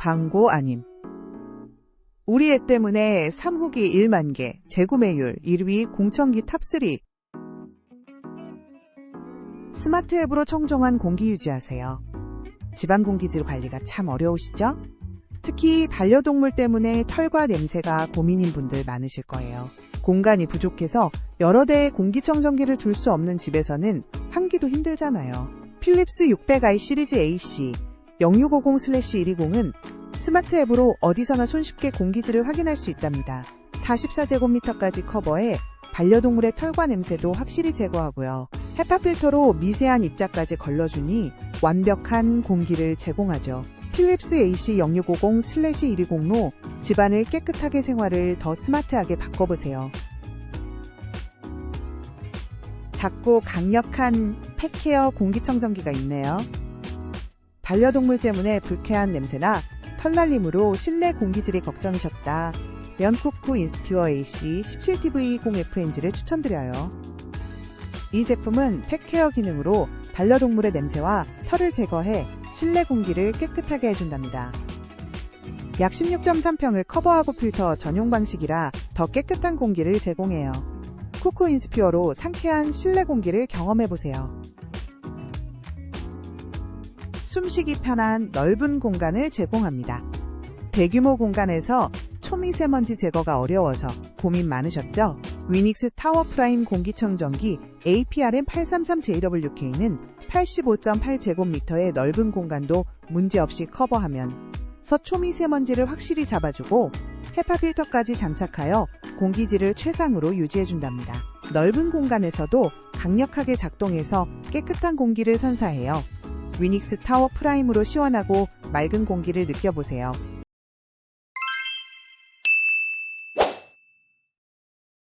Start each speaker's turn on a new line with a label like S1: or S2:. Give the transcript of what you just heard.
S1: 광고 아님. 우리 애 때문에 삼후기 1만 개, 재구매율 1위 공청기 탑3. 스마트 앱으로 청정한 공기 유지하세요. 집안 공기질 관리가 참 어려우시죠? 특히 반려동물 때문에 털과 냄새가 고민인 분들 많으실 거예요. 공간이 부족해서 여러 대의 공기청정기를 둘 수 없는 집에서는 환기도 힘들잖아요. 필립스 600i 시리즈 AC 0650/120은 스마트 앱으로 어디서나 손쉽게 공기질을 확인할 수 있답니다. 44제곱미터까지 커버해 반려동물의 털과 냄새도 확실히 제거하고요. 헤파 필터로 미세한 입자까지 걸러주니 완벽한 공기를 제공하죠. 필립스 AC 0650/120로 집안을 깨끗하게 생활을 더 스마트하게 바꿔보세요. 작고 강력한 펫케어 공기청정기가 있네요. 반려동물 때문에 불쾌한 냄새나 털날림으로 실내 공기질이 걱정이셨다. 연쿠쿠 인스피어 AC 17TV0FNG를 추천드려요. 이 제품은 펫케어 기능으로 반려동물의 냄새와 털을 제거해 실내 공기를 깨끗하게 해준답니다. 약 16.3평을 커버하고 필터 전용 방식이라 더 깨끗한 공기를 제공해요. 쿠쿠 인스피어로 상쾌한 실내 공기를 경험해보세요. 숨쉬기 편한 넓은 공간을 제공합니다. 대규모 공간에서 초미세먼지 제거가 어려워서 고민 많으셨죠? 위닉스 타워 프라임 공기청정기 APRM833JWK는 85.8제곱미터의 넓은 공간도 문제없이 커버하면 서 초미세먼지를 확실히 잡아주고 헤파 필터까지 장착하여 공기질을 최상으로 유지해준답니다. 넓은 공간에서도 강력하게 작동해서 깨끗한 공기를 선사해요. 위닉스 타워 프라임으로 시원하고 맑은 공기를 느껴보세요.